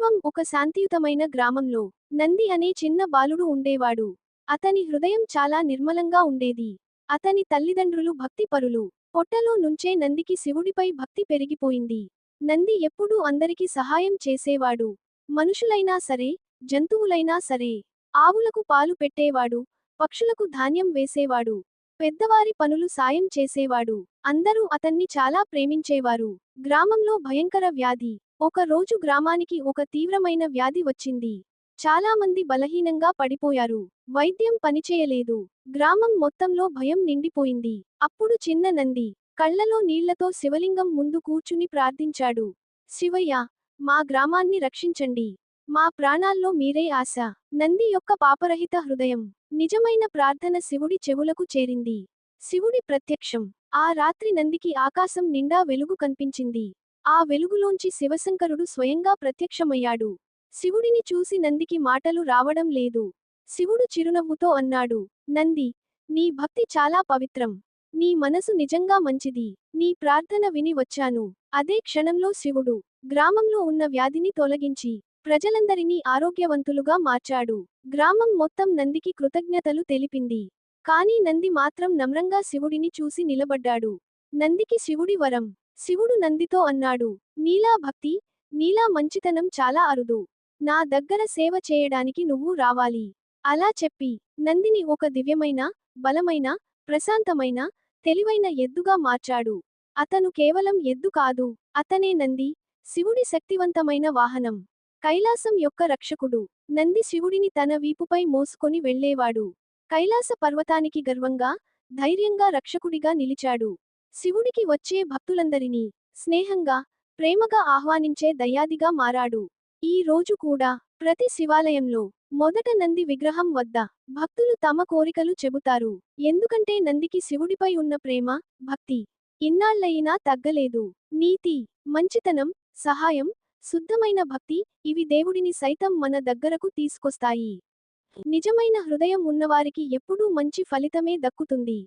పూర్వం ఒక శాంతియుతమైన గ్రామంలో నంది అనే చిన్న బాలుడు ఉండేవాడు. అతని హృదయం చాలా నిర్మలంగా ఉండేది. అతని తల్లిదండ్రులు భక్తిపరులు. పొట్టలో నుంచే నందికి శివుడిపై భక్తి పెరిగిపోయింది. నంది ఎప్పుడూ అందరికి సహాయం చేసేవాడు. మనుషులైనా సరే జంతువులైనా సరే ఆవులకు పాలు పెట్టేవాడు పక్షులకు ధాన్యం వేసేవాడు పెద్దవారి పనులు సాయం చేసేవాడు. అందరూ అతన్ని చాలా ప్రేమించేవారు. గ్రామంలో భయంకర వ్యాధి ఒక రోజు గ్రామానికి ఒక తీవ్రమైన వ్యాధి వచ్చింది. చాలా మంది బలహీనంగా పడిపోయారు. వైద్యం పనిచేయలేదు. గ్రామం మొత్తంలో భయం నిండిపోయింది. అప్పుడు చిన్న నంది కళ్ళలో నీళ్ళతో శివలింగం ముందు కూర్చుని ప్రార్థించాడు. శివయ్య మా గ్రామాన్ని రక్షించండి. మా ప్రాణాల్లో మీరే ఆశ. నంది యొక్క పాపరహిత హృదయం. నిజమైన ప్రార్థన శివుడి చెవులకు చేరింది. శివుడి ప్రత్యక్షం. ఆ రాత్రి నందికి ఆకాశం నిండా వెలుగు కనిపించింది. ఆ వెలుగులోంచి శివశంకరుడు స్వయంగా ప్రత్యక్షమయ్యాడు. శివుడిని చూసి నందికి మాటలు రావడం లేదు. శివుడు చిరునవ్వుతో అన్నాడు నంది నీ భక్తి చాలా పవిత్రం. నీ మనసు నిజంగా మంచిది. నీ ప్రార్థన విని వచ్చాను. అదే క్షణంలో శివుడు గ్రామంలో ఉన్న వ్యాధిని తొలగించి ప్రజలందరినీ ఆరోగ్యవంతులుగా మార్చాడు. గ్రామం మొత్తం నందికి కృతజ్ఞతలు తెలిపింది. కాని నంది మాత్రం నమ్రంగా శివుడిని చూసి నిలబడ్డాడు. నందికి శివుడి వరం శివుడు నందితో అన్నాడు నీలా భక్తి నీలా మంచితనం చాలా అరుదు. నా దగ్గర సేవ చేయడానికి నువ్వు రావాలి అలా చెప్పి నందిని ఒక దివ్యమైన బలమైన ప్రశాంతమైన తెలివైన ఎద్దుగా మార్చాడు. అతను కేవలం ఎద్దు కాదు అతనే నంది శివుడి శక్తివంతమైన వాహనం. కైలాసం యొక్క రక్షకుడు. నంది శివుడిని తన వీపుపై మోసుకొని వెళ్ళేవాడు. కైలాస పర్వతానికి గర్వంగా ధైర్యంగా రక్షకుడిగా నిలిచాడు. శివుడికి వచ్చే భక్తులందరినీ స్నేహంగా ప్రేమగా ఆహ్వానించే దయాదిగా మారాడు. ఈ రోజు కూడా ప్రతి శివాలయంలో మొదట నంది విగ్రహం వద్ద భక్తులు తమ కోరికలు చెబుతారు. ఎందుకంటే నందికి శివుడిపై ఉన్న ప్రేమ భక్తి ఇన్నాళ్ళయినా తగ్గలేదు. నీతి మంచితనం సహాయం శుద్ధమైన భక్తి ఇవి దేవుడిని సైతం మన దగ్గరకు తీసుకొస్తాయి. నిజమైన హృదయం ఉన్నవారికి ఎప్పుడూ మంచి ఫలితమే దక్కుతుంది.